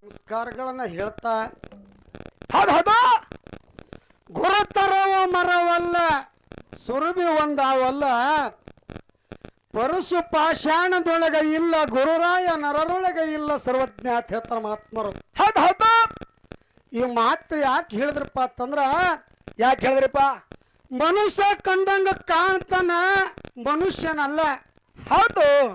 ಸಂಸ್ಕಾರಗಳನ್ನ ಹೇಳ್ತಾ ಹದ ಹೌದು. ಗುರುತರವ ಮರವಲ್ಲ ಸುರಭಿ ಒಂದಾವಲ್ಲ. ಪರಶು ಪಾಷಾಣದೊಳಗ ಇಲ್ಲ ಗುರುರಾಯ ನರರೊಳಗ ಇಲ್ಲ ಸರ್ವಜ್ಞ ಅಂತ ಹೇಳ್ತಾರ ಮಹಾತ್ಮರು. ಹೌದು ಹೌದು. ಈ ಮಾತು ಯಾಕೆ ಹೇಳಿದ್ರಪ್ಪ ಅಂತಂದ್ರ ಯಾಕೆ ಹೇಳಿದ್ರಪ್ಪ? ಮನುಷ್ಯ ಕಂಡಂಗ ಕಾಣ್ತಾನ ಮನುಷ್ಯನಲ್ಲ. ಹೌದು.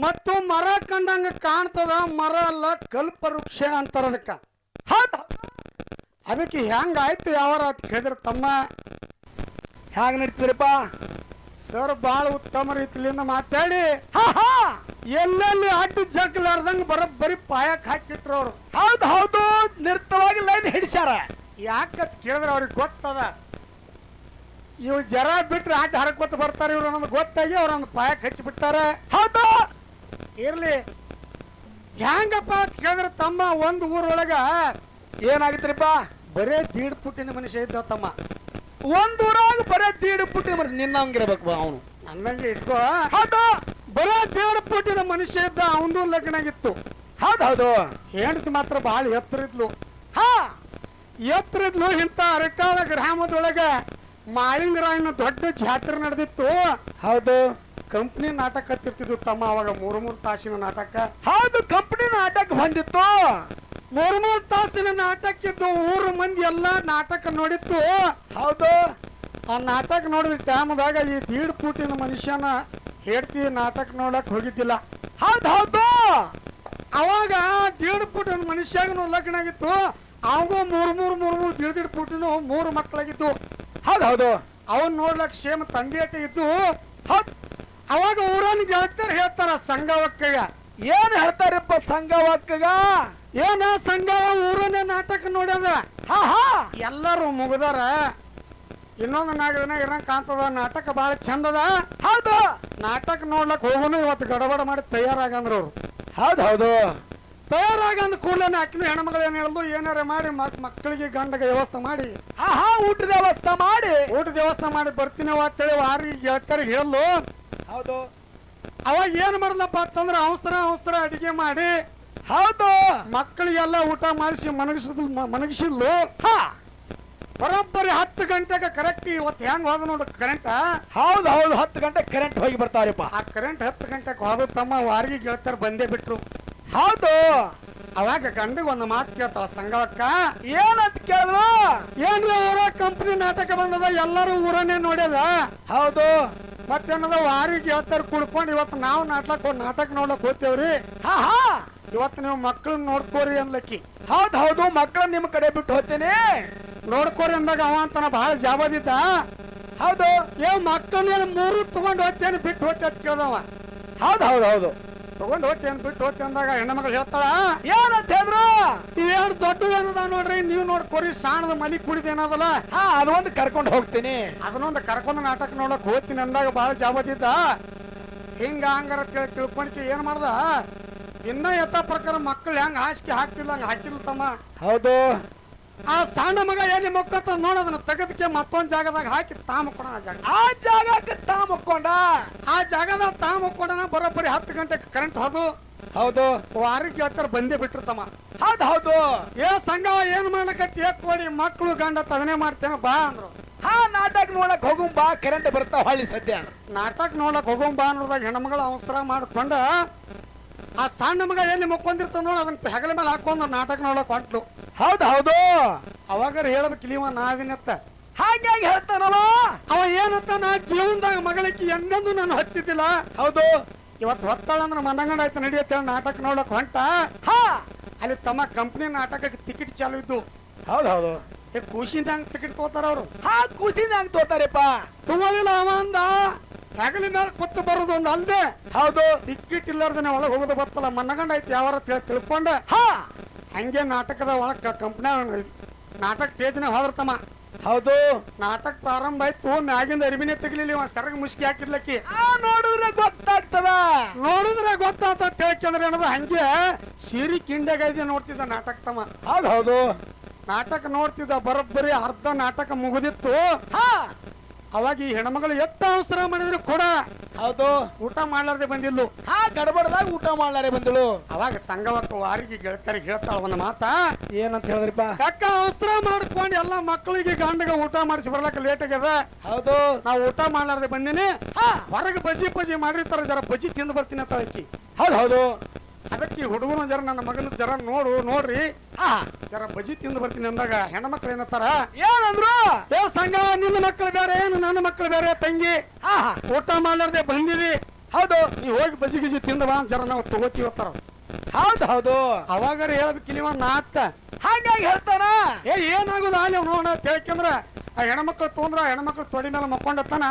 ಮತ್ತು ಮರ ಕಂಡಂಗ ಕಾಣ್ತದ ಮರ ಅಲ್ಲ ಕಲ್ಪವೃಕ್ಷ ಅಂತಾರ ಅದಕ್ಕೆ. ಹೌದು. ಅದಕ್ಕೆ ಹೆಂಗಾಯ್ತು ಯಾವಾರ ಅಂತ ಕೇಳಿದ್ರೆ ತಮ್ಮ? ಹ್ಯಾಂಗ ನಡೀತೀರಪ್ಪ ಸರ್ ಬಾಳ ಉತ್ತಮ ರೀತಿಲಿಂದ ಮಾತಾಡಿ. ಹಾ ಹಾ. ಎಲ್ಲೆಲ್ಲಿ ಅಡ್ಡು ಜಗ್ಲಾರ್ದಂಗ ಬರೋಬ್ಬರಿ ಪಾಯಕ್ ಹಾಕಿಟ್ರು ಅವ್ರು. ಹೌದು ಹೌದು. ನಿರ್ತವಾಗಿ ಲೈನ್ ಹಿಡಿಸ್ಯಾರ. ಯಾಕತ್ ಕೇಳಿದ್ರೆ ಅವ್ರಿಗೆ ಗೊತ್ತದ. ಇವ್ ಜರ ಬಿಟ್ರೆ ಆಟ ಹರಕೋತ ಬರ್ತಾರೆ ಇವ್ರು ಅನ್ನೋದು ಗೊತ್ತಾಗಿ ಅವ್ರೊಂದು ಪಾಯಕ್ ಹಚ್ಚಿ ಬಿಡ್ತಾರೆ ಹೌದು. ಇರ್ಲಿ. ಹೆಂಗಪ್ಪ ಅಂತ ಕೇಳಿದ್ರೆ ತಮ್ಮ ಒಂದು ಊರೊಳಗ ಏನಾಗಿತ್ರಿಪ್ಪ ಬರೇ ದೀಡ್ ಪುಟ್ಟಿನ ಮನುಷ್ಯ ಇದ್ದ ತಮ್ಮ. ಒಂದು ಊರಾಗ ಬರೇ ದೀಡ್ ಪುಟ್ಟಿನ ಮನುಷ್ಯ ನಿನ್ನ ಹಂಗಿರ್ಬೇಕು ಅವನು. ಅನ್ನಂಗೆ ಇಟ್ಕೋ. ಹೌದು. ಬರೇ ದೀಡ್ ಪುಟ್ಟಿನ ಮನುಷ್ಯ ಇದ್ದ ಅವನದು ಲಗ್ನ ಆಗಿತ್ತು. ಹೌದು ಹೌದು. ಹೆಂಡತಿ ಮಾತ್ರ ಬಹಳ ಎತ್ತರ ಇದ್ಲು ಹಾ. ಎತ್ತರ ಇದ್ಲು ಇಂಥ ಅರಕಾಳ ಗ್ರಾಮದೊಳಗ ಮಾಳಿಂಗರಾಯನ ದೊಡ್ಡ ಜಾತ್ರೆ ನಡೆದಿತ್ತು. ಹೌದು. ಕಂಪ್ನಿ ನಾಟಕ ಹತ್ತಿರ್ತಿದ್ವು ತಮ್ಮ ಅವಾಗ ಮೂರು ಮೂರು ತಾಸಿನ ನಾಟಕ. ಹೌದು ಕಂಪನಿ ನಾಟಕ ಬಂದಿತ್ತು. ಮೂರು ಮೂರು ತಾಸಿನ ನಾಟಕ ಇದ್ದು ಊರು ಮಂದಿ ಎಲ್ಲ ನಾಟಕ ನೋಡಿತ್ತು. ಹೌದು. ಆ ನಾಟಕ ನೋಡಿದ ಟೈಮ್ದಾಗ ಈ ದೀಡ್ ಪೂಟಿನ ಮನುಷ್ಯನ ಹೇಳ್ತಿ ನಾಟಕ ನೋಡಕ್ ಹೋಗಿದ್ದಿಲ್ಲ. ಹೌದು ಹೌದು. ಅವಾಗ ದೀಡ್ ಪೂಟಿನ ಮನುಷ್ಯಾಗನು ಲಗ್ನ ಆಗಿತ್ತು. ಅವಂಗೂ ಮೂರು ಮೂರು ಮೂರು ಮೂರು ದೀಡ್ ದೀಡ್ ಪೂಟಿನೂ ಮೂರು ಮಕ್ಕಳಾಗಿದ್ದು ಹೌದು ಹೌದು. ಅವನ್ ನೋಡ್ಲಕ್ ಸೇಮ್ ತಂದೆಯಟ ಇದ್ದು ಹೌದು. ಅವಾಗ ಊರನ್ ಗೆಳತಿಯರ್ ಹೇಳ್ತಾರ ಸಂಘವಕ್ಕಗ ಏನ್ ಹೇಳ್ತಾರಪ್ಪ ಸಂಘವಕ್ಕಗ ಏನ ಸಂಘವ ಊರನ್ನೇ ನಾಟಕ ನೋಡ್ಯದ? ಹಾ ಹಾ. ಎಲ್ಲರೂ ಮುಗ್ದಾರ. ಇನ್ನೊಂದು ನಾಗರನ ಇರಂಗ್ ಕಾಣ್ತದ ನಾಟಕ ಬಹಳ ಚಂದದ. ಹೌದು. ನಾಟಕ ನೋಡ್ಲಕ್ ಹೋಗುನು ಇವತ್ತು ಗಡಬಡ ಮಾಡಿ ತಯಾರಾಗಂದ್ರ ಅವ್ರು. ಹೌದು ಹೌದು. ತಯಾರಾಗಂದ ಕೂಡಲೇ ಅಕ್ಕಿನ ಹೆಣ್ಮಗಳು ಏನ್ ಹೇಳ್ದು ಏನಾರ ಮಾಡಿ ಮಕ್ ಮಕ್ಕಳಿಗೆ ಗಂಡಗೆ ವ್ಯವಸ್ಥೆ ಮಾಡಿ. ಹಾ ಹಾ ಊಟದ ವ್ಯವಸ್ಥೆ ಮಾಡಿ ಊಟದ ದೇವಸ್ಥಾನ ಮಾಡಿ ಬರ್ತೀನಿ ಅಂತೇಳಿ ವಾರಿ ಗೆಳತಿಯರಿಗೆ ಹೇಳಲು ಹೌದು. ಅವಾಗ ಏನ್ ಮಾಡ್ಲಪ್ಪ ಅಂತಂದ್ರೆ ಅವಸರ ಅವಸರ ಅಡಿಗೆ ಮಾಡಿ ಹೌದು. ಮಕ್ಕಳಿಗೆಲ್ಲ ಊಟ ಮಾಡಿಸಿ ಮನಗಿಸಿದ್ಲು ಮನಗಿಸಿದ್ಲು. ಹಾ. ಬರೋಬ್ಬರಿ ಹತ್ತು ಗಂಟೆಗೆ ಕರೆಕ್ಟ್ ಇವತ್ತು ಹೆಂಗ್ ಹೋದ ನೋಡು ಕರೆಂಟ್ ಹೌದು ಹೌದು ಹತ್ತು ಗಂಟೆ ಕರೆಂಟ್ ಹೋಗಿ ಬರ್ತಾರಪ್ಪ. ಆ ಕರೆಂಟ್ ಹತ್ತು ಗಂಟೆಗೆ ಹೋದ ತಮ್ಮ ವಾರಿಗೆ ಗೆಳತಿಯರ್ ಬಂದೇ ಬಿಟ್ರು. ಹೌದು. ಅವಾಗ ಗಂಡಗ ಒಂದು ಮಾತು ಕೇಳ್ತಾಳ ಸಂಘವಕ್ಕ ಏನಂತ ಕೇಳಿದ್ರು ಏನ್ರಿ ಊರ ಕಂಪ್ನಿ ನಾಟಕ ಬಂದದ ಎಲ್ಲರೂ ಊರನ್ನೇ ನೋಡ್ಯದ? ಹೌದು. ಮತ್ತೇನದ ವಾರಿಗೆ ಗೆಳತಿಯರ್ ಕುಡ್ಕೊಂಡು ಇವತ್ತು ನಾವು ನಾಟಕ ನಾಟಕ ನೋಡ್ಲಕ್ ಹೋಗ್ತೇವ್ರಿ. ಹಾ ಹಾ. ಇವತ್ತು ನೀವು ಮಕ್ಕಳನ್ನ ನೋಡ್ಕೋರಿ ಅನ್ಲಕ್ಕಿ ಹೌದು ಹೌದು. ಮಕ್ಕಳು ನಿಮ್ಮ ಕಡೆ ಬಿಟ್ಟು ಹೋಗ್ತೀನಿ. ನೋಡ್ಕೋರಿ ಅಂದಾಗ ಅವ ಅಂತಾನ ಬಹಳ ಜಾಬದಿದ್ದ. ಹೌದು. ಏ ಮಕ್ಕಳನ್ನ ಮೂರು ತಗೊಂಡು ಹೋಗ್ತೇನೆ ಬಿಟ್ಟು ಹೋಗ್ತೇ ಅಂತ ಕೇಳ್ದವ. ಹೌದು ಹೌದು ಹೌದು. ತಗೊಂಡು ಹೋಗ್ತೇನೆ ಬಿಟ್ಟು ಹೋಗ್ತೇನೆ ಅಂದಾಗ ಹೆಣ್ಮಗಳು ಹೇಳ್ತಾಳ ಏನಂತ ಹೇಳಿದ್ರು? ಇವೇನು ದೊಡ್ಡ ಏನದ ನೋಡ್ರಿ? ನೀವು ನೋಡ್ಕೋರಿ ಸಾಣದ ಮನಿ ಕುಡಿದೇನದಲ್ಲ? ಹಾ ಅದೊಂದು ಕರ್ಕೊಂಡು ಹೋಗ್ತೀನಿ. ಅದನ್ನೊಂದು ಕರ್ಕೊಂಡು ನಾಟಕ ನೋಡಕ್ ಹೋಗ್ತೀನಿ ಅಂದಾಗ ಬಹಳ ಜಾಬದಿದ್ದ ಹಿಂಗ ಹಂಗಾರ ಕೇಳಿ ತಿಳ್ಕೊಂಡ್ಕೆ ಏನ್ ಮಾಡ್ದ? ಇನ್ನ ಎತ್ತ ಪ್ರಕಾರ ಮಕ್ಕಳು ಹೆಂಗ್ ಹಾಸಿಗೆ ಹಾಕ್ತಿಲ್ಲ ಹಂಗ ಹಾಕಿಲ್ಲ ತಮ್ಮ. ಹೌದು. ಆ ಸಣ್ಣ ಮಗ ಎಲ್ಲಿ ಮಕ್ಕತ್ತ ನೋಡೋದನ್ನ ತೆಗೆದಕ್ಕೆ ಮತ್ತೊಂದ್ ಜಾಗದಾಗ ಹಾಕಿ ತಾ ಮಕ್ಕೊಣ ಆ ಜಾಗ. ಆ ಜಾಗಕ್ಕೆ ತಾ ಮುಕ್ಕೊಂಡ ಆ ಜಾಗದಾಗ ತಾ ಮುಕ್ಕೊಂಡನ ಬರೋಬ್ಬರಿ ಹತ್ತು ಗಂಟೆಗೆ ಕರೆಂಟ್ ಹೋದು. ಹೌದು. ವಾರಕ್ಕೆ ಹತ್ತಿರ ಬಂದೇ ಬಿಟ್ಟಿರ್ತಮ್ಮ ತಮ್ಮ. ಹೌದು ಹೌದು. ಏ ಸಂಘ ಏನ್ ಮಾಡ್ಲಕತ್ತಿ? ಏ ಕೊಡಿ ಮಕ್ಕಳು ಗಂಡ ತದನೆ ಮಾಡ್ತೇನೆ ಬಾ ಅಂದ್ರು. ಹಾ ನಾಟಕ ನೋಡಕ್ ಹೋಗುಂ ಬಾ ಕರೆಂಟ್ ಬರ್ತಾವ ಹಳ್ಳಿ ಸದ್ಯ ನಾಟಕ ನೋಡಕ್ ಹೋಗೋಣ ಬಾ ಅನ್ನೋದಾಗ ಹೆಣ್ಮಗಳ ಅವಸರ ಮಾಡ್ಕೊಂಡ ಆ ಸಣ್ಣ ಮಗ ಎಲ್ಲಿ ಮುಕ್ಕೊಂಡಿರ್ತಾನ ನೋಡ ಅದನ್ನ ಹೆಗಲ ಮೇಲೆ ಹಾಕೊಂಡು ನಾಟಕ ನೋಡಕ್ ಹೊಂಟ್ಲು. ಹೌದು ಹೌದು. ಅವಾಗ ಹೇಳ್ಬೇಕಿಲ್ಲ ಇವ ನಾವಿನತ್ತ. ಹಾಗಾಗಿ ಹೇಳ್ತಾನವ ಅವ ಏನತ್ತ ನಾ ಜೀವನದಾಗ ಮಗಳಿಗೆ ಎಂದೆಂದು ನಾನು ಹತ್ತಿದ್ದಿಲ್ಲ. ಹೌದು. ಇವತ್ತು ಹೊತ್ತಾಳ ಅಂದ್ರೆ ಮನಗಂಡ ಆಯ್ತು ನಡೆಯುತ್ತೆ ನಾಟಕ ನೋಡಕ್ ಹೊಂಟ. ಹಾ. ಅಲ್ಲಿ ತಮ್ಮ ಕಂಪ್ನಿ ನಾಟಕಕ್ಕೆ ಟಿಕೆಟ್ ಚಾಲು ಇದ್ದು. ಹೌದು ಹೌದು. ಏ ಖುಷಿಯಿಂದ ಹಂಗ್ ಟಿಕೆಟ್ ತಗೋತಾರ ಅವರು? ಹಾ ಖುಷಿಯಿಂದ ಹಂಗ್ ತಗೋತಾರಪ್ಪ? ತುಂಬಲಿಲ್ಲ ಅವ ಅಂದ. ಹಗಲಿನ ಮೇಲೆ ಕೂತು ಬರೋದು ಒಂದು ಅಲ್ದೆ ಹೌದು. ಟಿಕೆಟ್ ಇಲ್ಲಾರ್ದನೆ ಒಳಗೆ ಹೋಗೋದು ಬರ್ತಲ್ಲ ಮನಗಂಡ ಆಯ್ತು ಯಾವಾರ ತಿಳ್- ತಿಳ್ಕೊಂಡ. ಹಾ. ಹಂಗೆ ನಾಟಕದ ಒಳಗೆ ಕಂಪ್ನಿ ನಾಟಕ ಟೇಜ್ನ ಹೋದ್ರತಮ್ಮ ಹೌದು. ನಾಟಕ ಪ್ರಾರಂಭ ಆಯ್ತು ಮ್ಯಾಗಿಂದ ಅರಿವಿನೇ ತೆಗಿಲಿಲ್ಲ ಇವ ಸರಗ ಮುಸ್ಕಿ ಹಾಕಿದ್ಲಕ್ಕಿ. ನೋಡಿದ್ರೆ ಗೊತ್ತಾಗ್ತದ. ನೋಡಿದ್ರೆ ಗೊತ್ತಾತ ತಿಳ್ಕೊಂಡ್ರೆ ಏನದ ಹಂಗೆ ಸೀರಿ ಕಿಂಡೆಗೈದೆ ನೋಡ್ತಿದ್ದ ನಾಟಕ ತಮ್ಮ. ಹೌದು ಹೌದು. ನಾಟಕ ನೋಡ್ತಿದ್ದ ಬರೋಬ್ಬರಿ ಅರ್ಧ ನಾಟಕ ಮುಗಿದಿತ್ತು. ಹಾ. ಅವಾಗ ಈ ಹೆಣ್ಮಗಳು ಎಷ್ಟು ಅವಸರ ಮಾಡಿದ್ರು ಕೂಡ ಹೌದು. ಊಟ ಮಾಡ್ಲಾರ್ದೆ ಬಂದಿಲ್ಲು ಹಾ ಗಡಬಡದಾಗ ಊಟ ಮಾಡ್ಲಾರೆ ಬಂದಿಳು. ಅವಾಗ ಸಂಘವಕ್ಕ ವಾರಿಗೆ ಗೆಳತರಿಗೆ ಹೇಳ್ತಾಳ ಒಂದು ಮಾತ. ಏನಂತ ಹೇಳಿದ್ರಿಪ್ಪ? ಅಕ್ಕ ಅವಸರ ಮಾಡ್ಕೊಂಡು ಎಲ್ಲ ಮಕ್ಕಳಿಗೆ ಗಂಡಗ ಊಟ ಮಾಡಿಸಿ ಬರ್ಲಾಕ ಲೇಟ್ ಆಗ್ಯದ? ಹೌದು. ನಾವು ಊಟ ಮಾಡ್ಲಾರ್ದೆ ಬಂದಿನಿ. ಹಾ. ಹೊರಗೆ ಬಜಿ ಬಜಿ ಮಾಡಿರ್ತಾರ ಜರ ಬಜಿ ತಿಂದು ಬರ್ತೀನಿ ಅಂತ ಹೌದು ಹೌದು. ಅದಕ್ಕೆ ಹುಡುಗನ ಜರ ನನ್ನ ಮಗನ ಜರ ನೋಡು ನೋಡ್ರಿ. ಜರ ಬಜಿ ತಿಂದು ಬರ್ತೀನಿ ಅಂದಾಗ ಹೆಣ್ಮಕ್ಳು ಏನತ್ತಾರ ಏನಂದ್ರು? ಏ ಸಂಘ ನಿನ್ನ ಮಕ್ಕಳು ಬೇರೆ ಏನು ನನ್ನ ಮಕ್ಕಳು ಬೇರೆ ತಂಗಿ? ಊಟ ಮಾಡ್ಲಾರ್ದೆ ಬಂದಿರಿ ಹೌದು. ನೀ ಹೋಗಿ ಬಜಿ ಗಿಜಿ ತಿಂದ ಬಾ ಜರ ನಾವು ತಗೋತೀವತ್ತಾರ ಹೌದು ಹೌದು. ಅವಾಗಾರ ಹೇಳ್ಬೇಕಿಲ್ವ ನಾತ್ತ ಹಾಗಾಗಿ ಹೇಳ್ತಾನ? ಏ ಏನಾಗುದ ಅಲ್ಲಿ ನೋಡ ತಿಳ್ಕಂದ್ರ ಆ ಹೆಣ್ಮಕ್ಳು ತೊಂದ್ರ ಹೆಣ್ಮಕ್ಳು ತೊಡಿ ಮೇಲೆ ಮಕ್ಕೊಂಡತ್ತಾನ?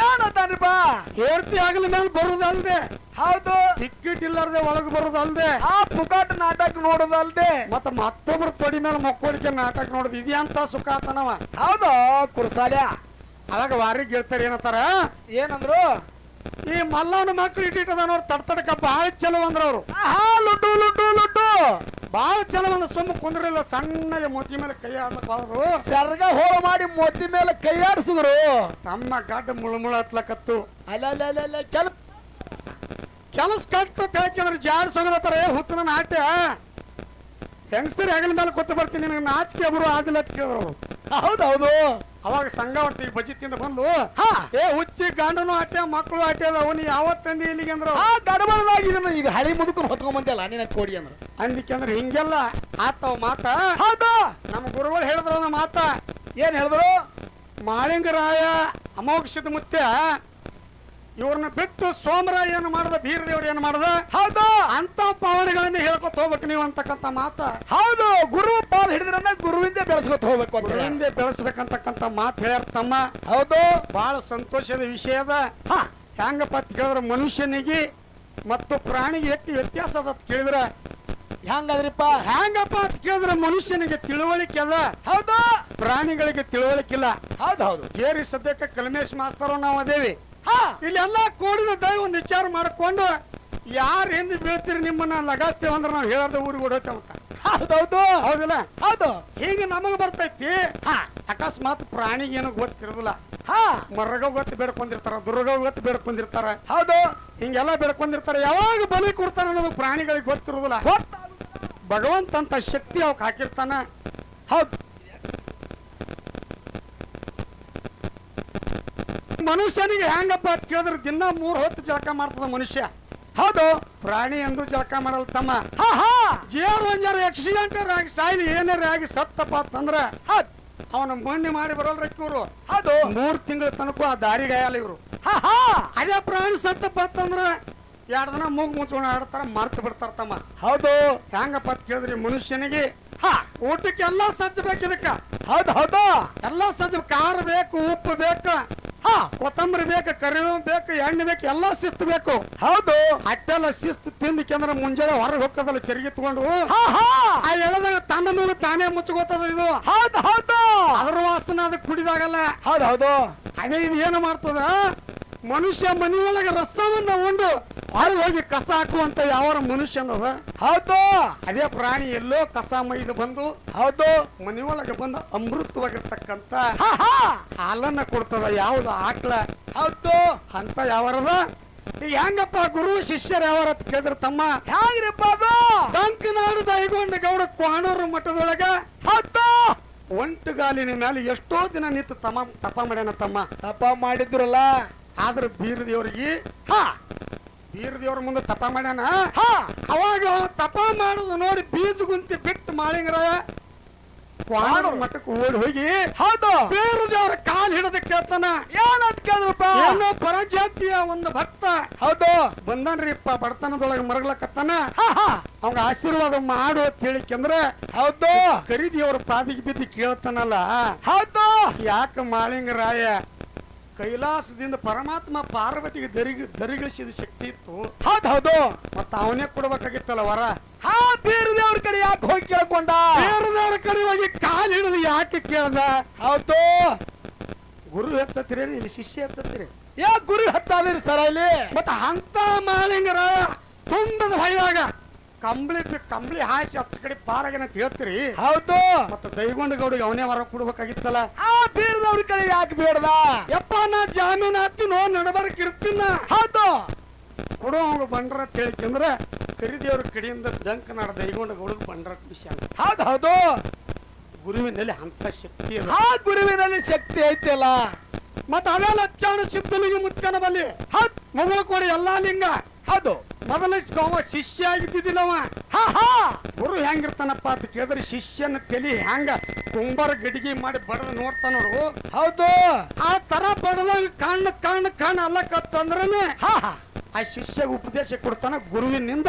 ಏನಂತಾನ್ರಿಪ್ಪ ಹೇರ್ತಿ ಆಗಲ ಮೇಲೆ ಬರುದಲ್ದೆ. ಹೌದು. ಟಿಕೆಟ್ ಇಲ್ಲಾರ್ದೆ ಒಳಗೆ ಬರುದಲ್ದೆ. ಆ ಪುಕಾಟ ನಾಟಕ ನೋಡುದಲ್ದೆ. ಮತ್ತ ಮತ್ತೊಬ್ರು ತೊಡಿ ಮೇಲೆ ಮಕ್ಕೋಳಿಕೆ ನಾಟಕ ನೋಡುದು ಅಂತ ಸುಖ ಆತನವ ಹೌದು ಕುರ್ಸಾಲ್ಯ ಅದಾಗ ವಾರಿ ಗೆಳ್ತಾರೆ ಏನತ್ತಾರ ಏನಂದ್ರು? ಈ ಮಲ್ಲನ ಮಕ್ಳು ಇಟ್ಟಿಟ್ಟದ ನೋಡ್ ತಡ್ತಡಕ ಬಹಳ ಚಲೋ ಅಂದ್ರ ಅವ್ರು ಆಹಾ ಲುಡ್ಡು ಲುಡ್ಡು ಲುಡ್ಡು. ಬಾಳ ಚಲ ಒಂದು ಸುಮ್ಮ ಕುಂದ್ರಲ್ಲ ಸಣ್ಣಗೆ ಮೋತಿ ಮೇಲೆ ಕೈ ಆಡ್ಲಕ್ ಹೋದ್ರು ಸರ್ಗ ಹೋಳ ಮಾಡಿ ಮೋತಿ ಮೇಲೆ ಕೈ ಆಡಿಸಿದ್ರು ತಮ್ಮ ಗಡ್ಡ ಮುಳುಮುಳ ಹತ್ಲಕತ್ತು. ಅಲ್ಲ ಕೆಲ ಕೆಲಸ ಕಟ್ಟ ಹಾಕಿದ್ರೆ ಜಾಡ್ ಸೊಗಲತ್ತಾರ ಏ ಹುತ್ತನ ನಾಟ್ಯ ಹೆಂಗಸರಿ ಹೆಗಲ ಮೇಲೆ ಕೊತ್ತು ಬರ್ತೀನಿ ನಿನಗೆ ನಾಚಿಕೆ ಬರು ಆಗಿಲ್ಲ ಅಂತ ಕೇಳಿದ್ರು ಅವ್ರು. ಅವಾಗ ಸಂಘ ಬಜ್ಜಿ ಬಜಿ ತಿಂದ ಬಂದು ಹಾ. ಏ ಹುಚ್ಚಿ ಗಂಡನು ಆಟ್ಯ ಮಕ್ಕಳು ಆಟ್ಯ ಅದಾವ ನೀ ಯಾವತ್ ತಂದಿ ಇಲ್ಲಿಗೆ ಅಂದ್ರ? ಆ ಗಡಬಡದಾಗಿ ಇದನ್ನ ಈಗ ಹಳಿ ಮುದುಕರು ಹೊತ್ಕೊಂಬಂತಲ್ಲ ನಿನ್ನ ಕೋಡಿ ಅಂದ್ರು. ಅಂದಿಕ್ಕೆ ಅಂದ್ರೆ ಹಿಂಗೆಲ್ಲ ಆತವ ಮಾತ. ಹೌದು? ನಮ್ಮ ಗುರುಗಳು ಹೇಳಿದ್ರು ಒಂದು ಮಾತ. ಏನ್ ಹೇಳಿದ್ರು? ಮಾಳಿಂಗರಾಯ ಅಮೋಕ್ಷದ ಮುತ್ಯ ಇವ್ರನ್ನ ಬಿಟ್ಟು ಸೋಮರಾಯ ಏನು ಮಾಡ್ದ ಬೀರದೇವ್ರು ಏನು ಮಾಡದ? ಹೌದು. ಅಂತ ಪಾವನೆಗಳನ್ನ ಹೇಳ್ಕೊತ ಹೋಗ್ಬೇಕು ನೀವು ಅಂತಕ್ಕಂಥ ಮಾತ. ಹೌದು. ಗುರು ಪಾದ ಹಿಡಿದ್ರನ್ನ ಗುರುವಿಂದ ಬೆಳೆಸ್ಕೊತ ಹೋಗ್ಬೇಕು ಗುರುವಿಂದೆ ಬೆಳೆಸ್ಬೇಕಂತಕ್ಕಂತ ಮಾತು ಹೇಳ್ಯಾರ ತಮ್ಮ ಹೌದು. ಬಹಳ ಸಂತೋಷದ ವಿಷಯ ಅದ. ಹೆಂಗಪ್ಪ ಅಂತ ಕೇಳಿದ್ರೆ ಮನುಷ್ಯನಿಗೆ ಮತ್ತು ಪ್ರಾಣಿಗೆ ಎಷ್ಟು ವ್ಯತ್ಯಾಸ ಅದ ಕೇಳಿದ್ರ? ಹೆಂಗದ್ರಿಪ್ಪ? ಹೆಂಗಪ್ಪ ಅಂತ ಕೇಳಿದ್ರೆ ಮನುಷ್ಯನಿಗೆ ತಿಳುವಳಿಕೆ ಅಲ್ಲ ಹೌದು. ಪ್ರಾಣಿಗಳಿಗೆ ತಿಳುವಳಿಕಿಲ್ಲ ಹೌದು ಹೌದು. ಜೇರಿ ಸದ್ಯಕ್ಕೆ ಕಲ್ಮೇಶ್ ಮಾಸ್ತರು ನಾವು ಅದೇವಿ. ಇಲ್ಲೆಲ್ಲ ಕೂಡಿದ ದಯ ಒಂದು ವಿಚಾರ ಮಾಡಿಕೊಂಡು ಯಾರು ಹಿಂದೆ ಬೀಳ್ತೀರಿ ನಿಮ್ಮನ್ನ ಲಗಾಸ್ತೇವೆ ಅಂದ್ರೆ ನಾವು ಹೇಳಾರ್ದ ಊರಿಗೆ ಓಡೋತೇವೆ ಅಂತ. ಹೌದೌದು. ಹೌದಿಲ್ಲ? ಹೌದು. ಹೀಗೆ ನಮಗೆ ಬರ್ತೈತಿ. ಹಾ. ಅಕಸ್ಮಾತ್ ಪ್ರಾಣಿಗೆ ಏನೋ ಗೊತ್ತಿರೋದಿಲ್ಲ. ಹಾ. ಮರಗ ಗೊತ್ತು ಬೇಡ್ಕೊಂಡಿರ್ತಾರ ದುರ್ಗ ಗೊತ್ತು ಬೇಡ್ಕೊಂಡಿರ್ತಾರ. ಹೌದು. ಹಿಂಗೆಲ್ಲ ಬೇಡ್ಕೊಂಡಿರ್ತಾರ. ಯಾವಾಗ ಬಲಿ ಕೊಡ್ತಾರ ಅನ್ನೋದು ಪ್ರಾಣಿಗಳಿಗೆ ಗೊತ್ತಿರೋದಿಲ್ಲ. ಭಗವಂತ ಅಂತ ಶಕ್ತಿ ಅವಕ್ಕೆ ಹಾಕಿರ್ತಾನ. ಹೌದು. ಮನುಷ್ಯನಿಗೆ ಹೆಂಗಪ್ಪ ಅಂತ ಕೇಳಿದ್ರೆ ದಿನ ಮೂರು ಹೊತ್ತು ಜಳಕ ಮಾಡ್ತದ ಮನುಷ್ಯ. ಹೌದು. ಪ್ರಾಣಿ ಎಂದು ಜಳಕ ಮಾಡಲ್ಲ ತಮ್ಮ. ಹಾ ಹಾ. ಜೇರ್ ಒಂಜಾರ ಆಕ್ಸಿಡೆಂಟ್ ಆಗಿ ಸಾಯಿಲಿ ಏನಾರ ಆಗಿ ಸತ್ತಪ್ಪ ಅಂತಂದ್ರೆ ಅವನ ಮಣ್ಣಿ ಮಾಡಿ ಬರೋಲ್ರ ಇವ್ರು. ಹೌದು. ಮೂರು ತಿಂಗಳ ತನಕ ಆ ದಾರಿಗಾಯಲ್ಲ ಇವ್ರು. ಹಾ ಹಾ. ಅದೇ ಪ್ರಾಣಿ ಸತ್ತಪ್ಪ ಅಂತಂದ್ರೆ ಎರಡು ದಿನ ಮೂಗ್ ಮುಚ್ಕೊಂಡು ಆಡ್ತಾರ ಮರ್ತು ಬಿಡ್ತಾರ ತಮ್ಮ. ಹೌದು. ಹೆಂಗಪ್ಪ ಅಂತ ಕೇಳಿದ್ರಿ ಮನುಷ್ಯನಿಗೆ ಹಾ. ಊಟಕ್ಕೆ ಎಲ್ಲಾ ಸಜ್ಜ ಬೇಕು ಇದಕ್ಕ. ಹೌದು ಹೌದು. ಎಲ್ಲಾ ಸಜ್ಜ ಖಾರ ಬೇಕು ಉಪ್ಪು ಬೇಕು. ಕೊತ್ತಂಬರಿ ಬೇಕು ಕರಿಬೇವು ಬೇಕು ಎಣ್ಣೆ ಬೇಕು ಎಲ್ಲಾ ಶಿಸ್ತು ಬೇಕು. ಹೌದು. ಅಟ್ಟೆಲ್ಲ ಶಿಸ್ತು ತಿಂದಕ್ಕೆ ಮುಂಜಾನೆ ಹೊರಗೆ ಹೋಗ್ತದಲ್ಲ ಚರಿಗೆ ತಗೊಂಡು. ಹಾ ಹಾ. ಆ ಎಳೆದಾಗ ತನ್ನ ಮೇಲೆ ತಾನೇ ಮುಚ್ಚಗೋತದ ಇದು. ಹೌದು ಹೌದು. ಅದ್ರ ವಾಸನ ಅದಕ್ಕೆ ಕುಡಿದಾಗಲ್ಲ. ಹೌದು ಹೌದು. ಅದೇ ಇದು ಏನು ಮಾಡ್ತದ? ಮನುಷ್ಯ ಮನೆಯೊಳಗೆ ರಸವನ್ನ ಉಂಡು ಹೊರಗೆ ಹೋಗಿ ಕಸ ಹಾಕುವಂತ ಯಾವ ಮನುಷ್ಯನವ ಹೌದು. ಅದೇ ಪ್ರಾಣಿ ಎಲ್ಲೋ ಕಸ ಮೈದು ಬಂದು ಹೌದು. ಮನೆಯೊಳಗೆ ಬಂದು ಅಮೃತವಾಗಿರ್ತಕ್ಕಂತ ಹಾ ಹಾ. ಹಾಲನ್ನ ಕೊಡ್ತದ ಯಾವ್ದು ಆಕ್ಳ? ಹೌದು. ಅಂತ ಯಾವರದ? ಹೆಂಗಪ್ಪ ಗುರು ಶಿಷ್ಯರು ಯಾವಾರ ಕೇಳಿದ್ರ ತಮ್ಮ? ಹ್ಯಾಂಗ್ರಪ್ಪ ಅದು? ದಂಕನಾಡು ದೈಗೊಂಡ ಗೌಡ ಕ್ವಾಣೂರು ಮಠದೊಳಗ ಹೌದು. ಒಂಟುಗಾಲಿನ ಮೇಲೆ ಎಷ್ಟೋ ದಿನ ನಿಂತು ತಮ್ಮ ತಪ ಮಾಡ್ಯಾನ ತಮ್ಮ. ತಪ ಮಾಡಿದ್ರಲ್ಲ? ಆದ್ರ ಬೀರ್ ದೇವ್ರಿಗೆ ಹಾ. ಬೀರ ದೇವ್ರ ಮುಂದೆ ತಪ ಮಾಡ್ಯಾನ? ಹಾ. ಅವಾಗ ಅವ ತಪ ಮಾಡುದು ನೋಡಿ ಬೀಜ ಗುಂತಿ ಬಿಟ್ಟು ಮಾಳಿಂಗ್ರ ಮಟ್ಟಕ್ಕೆ ಓಡಿ ಹೋಗಿ ಹೌದು. ಬೀರ ದೇವ್ರ ಕಾಲ್ ಹಿಡಿದ ಕೇಳ್ತಾನ. ಏನಂತ ಕೇಳಿದ್ರಪ್ಪ ಏನೋ ಪರಜಾತಿಯ ಒಂದು ಭಕ್ತ. ಹೌದು. ಬಂದನ್ರಿಪ್ಪ ಬಡತನದೊಳಗೆ ಮರಗ್ಲಕತ್ತಾನ. ಅವಂಗ ಆಶೀರ್ವಾದ ಮಾಡು ಅಂತ ಹೇಳಿಕಂದ್ರ ಹೌದು. ಖರೀದಿಯವ್ರ ಪಾದಿಗೆ ಬಿದ್ದು ಕೇಳ್ತಾನಲ್ಲ. ಹೌದು. ಯಾಕ ಮಾಳಿಂಗರಾಯ? ಕೈಲಾಸದಿಂದ ಪರಮಾತ್ಮ ಪಾರ್ವತಿಗೆ ದರಿಗಿ ದರಿಗಿಳಿಸಿದ ಶಕ್ತಿ ಇತ್ತು. ಹೌದು ಹೌದು. ಮತ್ತ ಅವನೇ ಕೊಡ್ಬೇಕಾಗಿತ್ತಲ್ಲ ವರ? ಹಾ ಬೇರೆ ದೇವ್ರ ಕಡೆ ಯಾಕೆ ಹೋಗಿ ಕೇಳ್ಕೊಂಡ? ಬೇರೆದವ್ರ ಕಡೆ ಹೋಗಿ ಕಾಲು ಹಿಡಿದು ಯಾಕೆ ಕೇಳ್ದ? ಹೌದು. ಗುರು ಹೆಚ್ಚತ್ತೀರಿ ಇಲ್ಲಿ ಶಿಷ್ಯ ಹೆಚ್ಚತ್ತೀರಿ. ಯಾಕೆ ಗುರು ಹತ್ತಾದ್ರಿ ಸರ ಇಲ್ಲಿ ಮತ್ತ ಅಂತ ಮಾಲಿಂಗರ ತುಂಬದ ಭಯದಾಗ ಕಂಬಳಿ ಕಂಬಳಿ ಹಾಸಿ ಹತ್ತು ಕಡೆ ಪಾರಾಗನ ಅಂತ ಹೇಳ್ತೀರಿ? ಹೌದು. ಮತ್ತೆ ದೈಗೊಂಡ ಗೌಡಿಗೆ ಅವನೇ ವರ ಕೊಡ್ಬೇಕಾಗಿತ್ತಲ್ಲ? ಆ ಬೀರದವ್ರ ಕಡೆ ಯಾಕೆ ಬೇಡದ ಯಪ್ಪ ನಾ ಜಾಮೀನ್ ಹಾಕ್ತೀನೋ ನಡಬರ್ಕ್ ಇರ್ತೀನ. ಹೌದು. ಕೊಡೋ ಅವ್ಳು ಬಂಡ್ರ ತಿಳ್ಕಂದ್ರ ಕರಿದೇವ್ರ ಕಡೆಯಿಂದ ದಂಕ ನಾಡ ದೈಗೊಂಡ ಗೌಡಗ್ ಬಂಡ್ರ ವಿಷಯ ಹೌದು ಹೌದು. ಗುರುವಿನಲ್ಲಿ ಅಂತ ಶಕ್ತಿ ಇದೆ ಆ ಗುರುವಿನಲ್ಲಿ ಶಕ್ತಿ ಐತಲ್ಲ. ಮತ್ತ ಅದೇ ಲಚ್ಚಾಣ ಸಿದ್ಧಲಿಂಗ ಮುತ್ಕನ ಬಲ್ಲಿ. ಹತ್ ಮಗಳ ಕೊಡಿ ಎಲ್ಲಾ ಲಿಂಗ. ಹೌದು ಮೊದಲ ಅವ ಶಿಷ್ಯ ಆಗಿದ್ದಿದ್ದಿಲ್ಲವ ಹಾ ಹಾ. ಗುರು ಹೆಂಗಿರ್ತಾನಪ್ಪ ಅಂತ ಕೇಳಿದ್ರೆ ಶಿಷ್ಯನ ತಲಿ ಹೆಂಗ ಕುಂಬರ ಗಡಿಗೆ ಮಾಡಿ ಬಡದ ನೋಡ್ತಾನ ನೋಡು. ಹೌದು. ಆ ತರ ಬಡದ ಕಣ್ಣು ಕಣ್ಣು ಕಣ್ಣು ಅಲ್ಲಕತ್ತಂದ್ರನೆ ಹಾ ಹಾ. ಆ ಶಿಷ್ಯ ಉಪದೇಶ ಕೊಡ್ತಾನ ಗುರುವಿನಿಂದ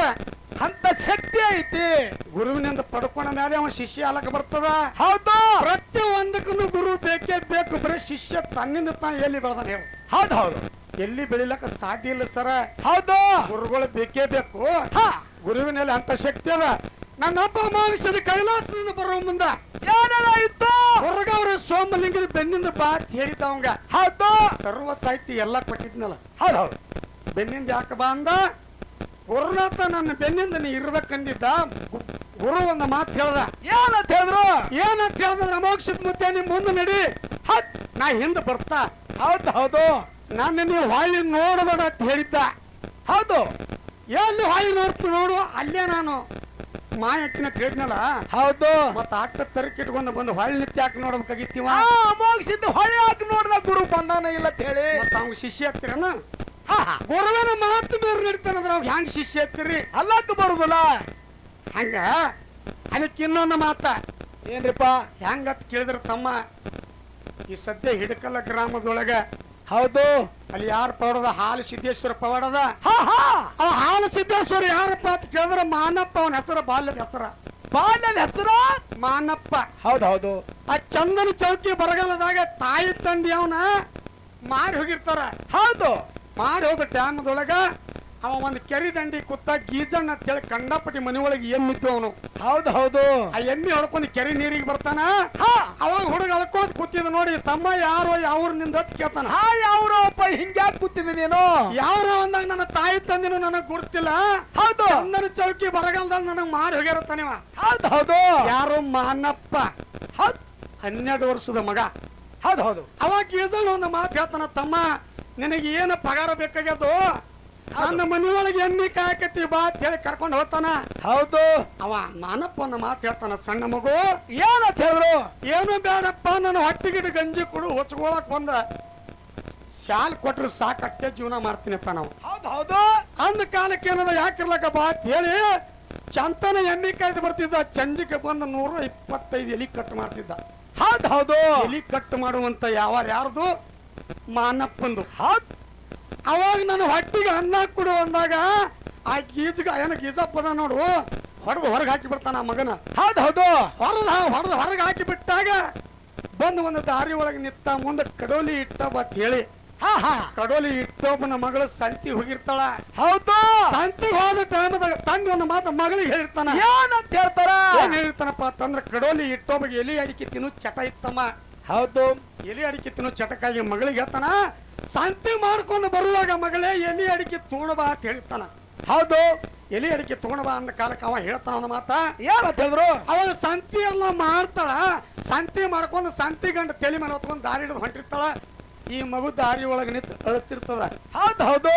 ಅಂತ ಶಕ್ತಿ ಐತಿ. ಗುರುವಿನಿಂದ ಪಡ್ಕೊಂಡ ಮೇಲೆ ಅವನ ಶಿಷ್ಯ ಅಲಕ ಬರ್ತದ? ಹೌದು. ಪ್ರತಿ ಒಂದಕ್ಕೂ ಗುರು ಬೇಕೇ ಬೇಕು ಬರೀ ಶಿಷ್ಯ ತನ್ನಿಂದ ತಾನು ಎಲ್ಲಿ ಬೆಳೆದಾನ ಹೇಳು. ಹೌದು ಹೌದು. ಎಲ್ಲಿ ಬೆಳಿಲಕ್ಕ ಸಾಧ್ಯ ಇಲ್ಲ ಸರ. ಹೌದು. ಗುರುಗಳು ಬೇಕೇ ಬೇಕು. ಹ. ಗುರುವಿನಲ್ಲಿ ಅಂತ ಶಕ್ತಿ ಅದ. ನನ್ನ ಅಪ್ಪ ಮಾಂಸದ ಕೈಲಾಸದಿಂದ ಬರೋ ಮುಂದ. ಏನಾಯ್ತು ಹೊರಗ ಅವ್ರ ಸೋಮಲಿಂಗನ ಬೆನ್ನಿಂದ ಬಾತ್ ಹೇಳಿದ ಹೇಳಿದ್ದ ಅವಂಗ. ಹೌದು. ಸರ್ವ ಸಾಹಿತ್ಯ ಎಲ್ಲ ಕೊಟ್ಟಿದ್ನಲ್ಲ. ಹೌದು ಹೌದು. ಬೆನ್ನಿಂದ ಯಾಕೆ ಬಾ ಅಂದ ಗುರುನಾಥ ನನ್ನ ಬೆನ್ನಿಂದ ನೀ ಇರ್ಬೇಕಂದಿದ್ದ ಗುರು ಒಂದು ಮಾತು ಹೇಳ್ದ. ಏನಂತ ಹೇಳಿದ್ರು? ಏನಂತ ಹೇಳ್ದ ಮೋಕ್ಷದ ಮುತ್ತೆ ನಿಮ್ ಮುಂದೆ ನಡಿ. ಹಟ್. ನಾ ಹಿಂದೆ ಬರ್ತಾ. ಹೌದು ಹೌದು. ನನ್ನ ನೀವು ಹಾಯಿ ನೋಡಬೇಡ ಅಂತ ಹೇಳಿದ್ದ. ಹೌದು. ಎಲ್ಲಿ ಹಾಯಿ ನೋಡ್ತು ನೋಡು ಅಲ್ಲೇ ನಾನು. ಮಾಯಕ್ಕಿನ ಕೇಳಿದ್ನಲ್ಲ? ಹೌದು. ಮತ್ತ ಅಟ್ಟ ತರಕಿಟ್ಕೊಂಡು ಬಂದು ಹೊಳ್ಳಿ ನಿತ್ಯ ಹಾಕಿ ನೋಡ್ಬೇಕಾಗಿತ್ತೀವ? ಮೋಕ್ಷಿದ್ದು ಹೊಳೆ ಹಾಕಿ ನೋಡ್ದ? ಗುರು ಬಂದಾನ ಇಲ್ಲ ಅಂತ ಹೇಳಿ. ಮತ್ತ ಅವ್ನ ಶಿಷ್ಯ ಹತ್ತಿರನ? ಗುರುವಿನ ಮಾತು ಬೇರೆ ನಡೀತಾನಂದ್ರೆ ಅವ್ರು ಹೆಂಗ್ ಶಿಷ್ಯ ಹತ್ತಿರಿ ಅಲ್ಲಕ್ಕೆ ಬರುದಲ್ಲ. ಹಂಗ? ಅದಕ್ಕೆ ಇನ್ನೊಂದು ಮಾತ. ಏನ್ರಿಪ್ಪ? ಹೆಂಗತ್ ಕೇಳಿದ್ರ ತಮ್ಮ ಈ ಸದ್ಯ ಹಿಡಕಲ್ಲ ಗ್ರಾಮದೊಳಗ. ಹೌದು. ಅಲ್ಲಿ ಯಾರು ಪವಾಡದ? ಹಾಲು ಸಿದ್ದೇಶ್ವರ ಪವಾಡದ? ಆ ಹಾಲು ಸಿದ್ದೇಶ್ವರ ಯಾರಪ್ಪ ಅಂತ ಕೇಳಿದ್ರ ಮಾನಪ್ಪ ಅವನ ಹೆಸರ ಬಾಲ್ಯದ ಹೆಸರ. ಬಾಲ್ಯದ ಹೆಸರ? ಮಾನಪ್ಪ. ಹೌದು ಹೌದು. ಆ ಚಂದನ ಚೌಕಿ ಬರಗಾಲದಾಗ ತಾಯಿ ತಂದಿ ಅವನ ಮಾರಿ ಹೋಗಿರ್ತಾರ. ಹೌದು. ಮಾರಿ ಹೋದ ಅವ ಒಂದು ಕೆರಿ ದಂಡಿ ಕುತ್ತ ಗೀಜಣ್ಣ ಅಂತೇಳಿ ಕಂಡಪಟ್ಟಿ ಮನೆ ಒಳಗೆ ಎಮ್ಮಿತ್ತು ಅವನು. ಹೌದು ಹೌದು. ಆ ಎಮ್ಮಿ ಹೊಡ್ಕೊಂಡು ಕೆರೆ ನೀರಿಗೆ ಬರ್ತಾನ? ಹಾ. ಅವಾಗ ಹುಡುಗ ಅಳ್ಕೋದ್ ಕೂತಿದ್ ನೋಡಿ ತಮ್ಮ ಯಾರೋ ಯಾವ್ರ ನಿಂದ ಅಂತ ಕೇಳ್ತಾನ. ಹಾ ಯಾವ್ರೋ ಅಪ್ಪ ಹಿಂಗ್ಯಾಕ್ ಕೂತಿದ್ದೆ ನೀನು? ಯಾವ್ರ ಅಂದಾಗ ನನ್ನ ತಾಯಿ ತಂದಿನೂ ನನಗ್ ಗುರ್ತಿಲ್ಲ. ಹೌದು. ಚಂದನ ಚೌಕಿ ಬರಗಾಲದಲ್ಲಿ ನನಗ್ ಮಾರಿ ಹೋಗ್ಯಾರತ್ತಾನಿವ ಹೌದು ಹೌದು. ಯಾರು ಮಾನಪ್ಪ. ಹೌದು. ಹನ್ನೆರಡು ವರ್ಷದ ಮಗ. ಹೌದು ಹೌದು. ಅವಾಗ ಗೀಸಣ್ಣ ಒಂದು ಮಾತು ಹೇಳ್ತಾನ ತಮ್ಮ ನಿನಗೆ ಏನು ಪಗಾರ ಬೇಕಾಗ್ಯದು? ನನ್ನ ಮನೆಯೊಳಗೆ ಎಮ್ಮಿ ಕಾಯಕತ್ತಿ ಬಾ ಅಂತ ಹೇಳಿ ಕರ್ಕೊಂಡು ಹೋಗ್ತಾನ. ಹೌದು. ಅವ ನಾನಪ್ಪ ಒಂದು ಮಾತು ಹೇಳ್ತಾನ ಸಣ್ಣ ಮಗು. ಏನಂತ ಹೇಳಿದ್ರು? ಏನು ಬೇಡಪ್ಪ ನನ್ನ ಹೊಟ್ಟೆಗಿಡ ಗಂಜಿ ಕೊಡು ಹೊಚ್ಕೊಳಕ್ ಬಂದ. ಶಾಲ್ ಕೊಟ್ರೆ ಸಾಕಟ್ಟೆ ಜೀವನ ಮಾಡ್ತೀನಪ್ಪ ನಾವು. ಹೌದು ಹೌದು. ಅಂದ ಕಾಲಕ್ಕೆ ಏನದ ಯಾಕಿರ್ಲಕ್ಕ ಬಾ ಅಂತ ಹೇಳಿ ಚಂತನ ಎಮ್ಮಿ ಕಾಯ್ದು ಬರ್ತಿದ್ದ. ಚಂಜಿಗೆ ಬಂದು ನೂರ ಇಪ್ಪತ್ತೈದು ಎಲಿ ಕಟ್ ಮಾಡ್ತಿದ್ದ. ಹೌದು ಹೌದು. ಎಲಿ ಕಟ್ ಮಾಡುವಂತ ಯಾವ ಯಾರ್ದು? ಮಾನಪ್ಪಂದು. ಹೌದು. ಅವಾಗ ನಾನು ಹೊಟ್ಟಿಗೆ ಅನ್ನ ಕೊಡು ಅಂದಾಗ ಆ ಗೀಜಗ ಏನ ಗೀಜಪ್ಪದ ನೋಡು ಹೊಡೆದು ಹೊರಗೆ ಹಾಕಿ ಬಿಡ್ತಾನ ಆ ಮಗನ. ಹೌದು ಹೌದು. ಹೊಡೆದ ಹೊಡೆದು ಹೊರಗೆ ಹಾಕಿ ಬಿಟ್ಟಾಗ ಬಂದು ಒಂದು ದಾರಿ ಒಳಗೆ ನಿತ್ತ ಮುಂದೆ ಕಡೋಲಿ ಇಟ್ಟ ಬತ್ ಹೇಳಿ. ಹಾ ಹಾ. ಕಡೋಲಿ ಇಟ್ಟೊಬ್ಬನ ಮಗಳು ಸಂತಿ ಹೋಗಿರ್ತಾಳ. ಹೌದು. ಸಂತಿಗೆ ಹೋದ ಟೈಮದಾಗ ತಂದು ಒಂದು ಮಾತು ಮಗಳಿಗೆ ಹೇಳಿರ್ತಾನ. ಏನಂತ ಹೇಳ್ತಾರ? ಏನ್ ಹೇಳಿರ್ತಾನಪ್ಪ ಅಂತಂದ್ರ ಕಡೋಲಿ ಇಟ್ಟೊಬ್ಬಗೆ ಎಲಿ ಅಡಿಕೆ ತಿನ್ನು ಚಟ ಇತ್ತಮ್ಮ. ಹೌದು. ಎಲಿ ಅಡಿಕೆ ತಿನ್ನೋ ಚಟಕ್ಕಾಗಿ ಮಗಳಿಗೆ ಹೇಳ್ತಾನ ಶಾಂತಿ ಮಾಡ್ಕೊಂಡು ಬರುವಾಗ ಮಗಳೇ ಎಲಿ ಅಡಿಕೆ ತೋಣಬಾ ಅಂತ ಹೇಳ್ತಾನ. ಹೌದು. ಎಲಿ ಅಡಿಕೆ ತೋಣಬಾ ಅಂದ ಕಾಲಕ್ಕೆ ಅವ ಹೇಳ್ತಾನ ಒಂದು ಮಾತ? ಏನಂತ ಹೇಳಿದ್ರು? ಅವಾಗ ಸಂತಿ ಎಲ್ಲ ಮಾಡ್ತಾಳ ಸಂತಿ ಮಾಡ್ಕೊಂಡು ಸಂತಿ ಗಂಡ ತಲೆ ಮೇಲೆ ಹೊತ್ಕೊಂಡು ದಾರಿ ಹಿಡಿದು ಹೊಂಟಿರ್ತಾಳ. ಈ ಮಗು ದಾರಿ ಒಳಗ ನಿಂತು ಅಳುತ್ತಿರ್ತದ. ಹೌದು ಹೌದು.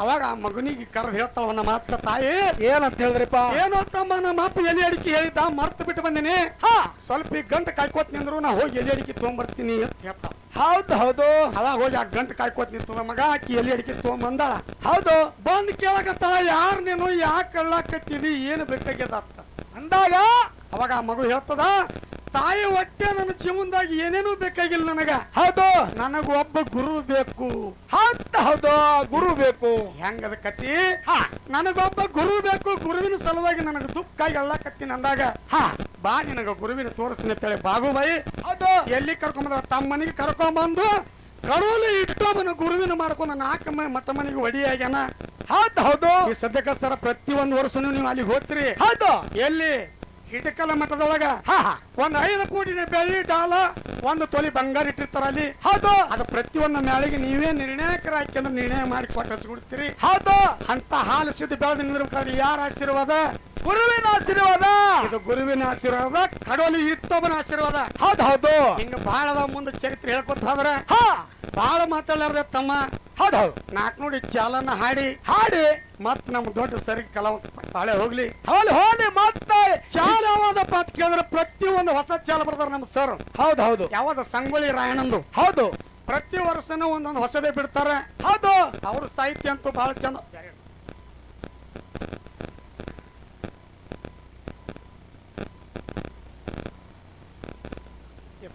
ಅವಾಗ ಆ ಮಗನಿಗೆ ಕರೆದು ಹೇಳ್ತಾವ ನಮ್ಮ ಮಾತ್ರ ತಾಯಿ ಏನಂತ ಹೇಳಿದ್ರಿಪ್ಪ? ಏನೋ ತಮ್ಮ ನಮ್ಮ ಅಪ್ಪ ಎಲೆ ಅಡಿಕೆ ಹೇಳಿದ್ದ ಮರ್ತು ಬಿಟ್ಟು ಬಂದಿನಿ. ಹಾ. ಸ್ವಲ್ಪ ಈ ಗಂಟು ಕಾಯ್ಕೋತ್ ನಿಂದ್ರು ನಾ ಹೋಗಿ ಎಲೆ ಅಡಿಕೆ ತೊಗೊಂಬರ್ತೀನಿ ಅಂತ ಹೇಳ್ತಾವ. ಹೌದು ಹೌದು. ಅವಾಗ ಹೋಗಿ ಆ ಗಂಟು ಕಾಯ್ಕೋತ್ ನಿಂತದ ಮಗ ಆಕಿ ಎಲೆ ಅಡಿಕೆ ತೊಗೊಂಬಂದಾಳ. ಹೌದು. ಬಂದ್ ಕೇಳಕತ್ತಾಳ ಯಾರು ನೀನು ಯಾಕೆ ಕಳ್ಳಾಕತ್ತಿದಿ ಏನು ಬೇಕಾಗ್ಯದ ಅಂತ. ಅಂದಾಗ ಅವಾಗ ಆ ಮಗು ಹೇಳ್ತದ ತಾಯಿ ಹೊಟ್ಟೆ ನನ್ನ ಜೀವನದಾಗ ಏನೇನೂ ಬೇಕಾಗಿಲ್ಲ ನನಗ. ಹೌದು. ನನಗ ಒಬ್ಬ ಗುರು ಬೇಕು. ಹೌದು ಹೌದು. ಗುರು ಬೇಕು. ಹೆಂಗದ ಕತಿ? ಹಾ. ನನಗೊಬ್ಬ ಗುರು ಬೇಕು ಗುರುವಿನ ಸಲುವಾಗಿ ನನಗೆ ದುಃಖ ಅಳ್ಳಾಕತ್ತಿ ನಂದಾಗ. ಹಾ. ಬಾ ನಿನಗ ಗುರುವಿನ ತೋರಿಸ್ತೀನಿ ಅಂತೇಳಿ ಬಾಗುಬಾಯಿ. ಹೌದು. ಎಲ್ಲಿ ಕರ್ಕೊಂಬಂದ್ರ ತಮ್ಮ ಮನೆಗೆ ಕರ್ಕೊಂಬಂದು ಕಡೋಲಿ ಇಟ್ಟೋಬನ ಗುರುವಿನ ಮಾಡ್ಕೊಂಡು ನಾಲ್ಕು ಮನೆ ಮಟ್ಟ ಮನೆಗೆ ಒಡಿಯಾಗ್ಯಾನ ಹೌದು ಹೌದು. ಈ ಸರ ಪ್ರತಿ ಒಂದು ವರ್ಷನೂ ನೀವು ಅಲ್ಲಿಗೆ ಹೋಗ್ತೀರಿ. ಹೌದು. ಎಲ್ಲಿ? ಹಿಡಕಲ ಮಠದೊಳಗ ಹಾ ಹಾ. ಒಂದ್ ಐದು ಕೋಟಿ ಬೆಳ್ಳಿ ಡಾಲ ಒಂದು ತೊಲಿ ಬಂಗಾರ ಇಟ್ಟಿರ್ತಾರ ಅಲ್ಲಿ ಹೌದು. ಅದು ಪ್ರತಿಯೊಂದು ಮೇಳಿಗೆ ನೀವೇ ನಿರ್ಣಾಯಕರ ಹಾಕ್ಯಂದ್ರೆ ನಿರ್ಣಯ ಮಾಡಿ ಕೊಟ್ಟು ಹಚ್ಕೊಡ್ತೀರಿ ಹೌದು. ಅಂತ ಹಾಲು ಸಿದ್ಧ ಬೆಳೆದು ನಿಂದಿರ್ಬೇಕಾದ್ರೆ ಯಾರ ಆಶೀರ್ವಾದ? ಗುರುವಿನ ಆಶೀರ್ವಾದ. ಇದು ಗುರುವಿನ ಆಶೀರ್ವಾದ ಕಡೋಲಿ ಇತ್ತೊಬ್ಬನ ಆಶೀರ್ವಾದ. ಹೌದು ಹೌದು. ಹಿಂಗ ಬಹಳ ಮುಂದೆ ಚರಿತ್ರೆ ಹೇಳ್ಕೊತ ಹೋದ್ರೆ ಹಾ. ಬಾಳ ಮಾತಾಡ್ಲಾರ್ದೆ ತಮ್ಮ. ಹೌದು ಹೌದು. ನಾಲ್ಕು ನೋಡಿ ಚಾಲನ ಹಾಡಿ. ಹಾಡಿ. ಮತ್ ನಮ್ ದೊಡ್ಡ ಸರಿ ಕಲಾವ ತಾಳೆ ಹೋಗ್ಲಿ. ಹೋಲಿ ಹೋಲಿ ಮತ್ತೆ ಚಾಲ ಯಾವ್ದಪ್ಪ ಅಂತ ಕೇಳಿದ್ರೆ ಪ್ರತಿ ಒಂದು ಹೊಸ ಚಾಲ ಬರ್ತಾರೆ ನಮ್ಮ ಸರ್ ಹೌದು ಹೌದು. ಯಾವ್ದು? ಸಂಗೊಳ್ಳಿ ರಾಯಣ್ಣಂದು ಹೌದು. ಪ್ರತಿ ವರ್ಷನೂ ಒಂದೊಂದು ಹೊಸದೇ ಬಿಡ್ತಾರೆ. ಹೌದು. ಅವ್ರ ಸಾಹಿತ್ಯ ಅಂತೂ ಬಹಳ ಚಂದ.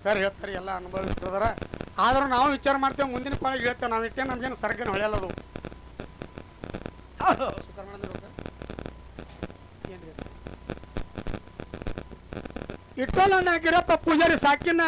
ಸರ್ ಹೇಳ್ತಾರೆ ಎಲ್ಲ ಅನುಭವಿಸ್ತಿದಾರ. ಆದ್ರೂ ನಾವು ವಿಚಾರ ಮಾಡ್ತೇವೆ ಮುಂದಿನ ಪಾಳಿಗೆ ಹೇಳ್ತೇವೆ. ನಾವು ಇಟ್ಟೆ ನಮ್ಗೇನು ಸರ್ಗೇನು ಹೊಳೆಯಲ್ಲದು ಹೌದು ಇಟ್ಟೋಲ್ಲ ಗಿರಪ್ಪ ಪೂಜಾರಿ ಸಾಕಿನ.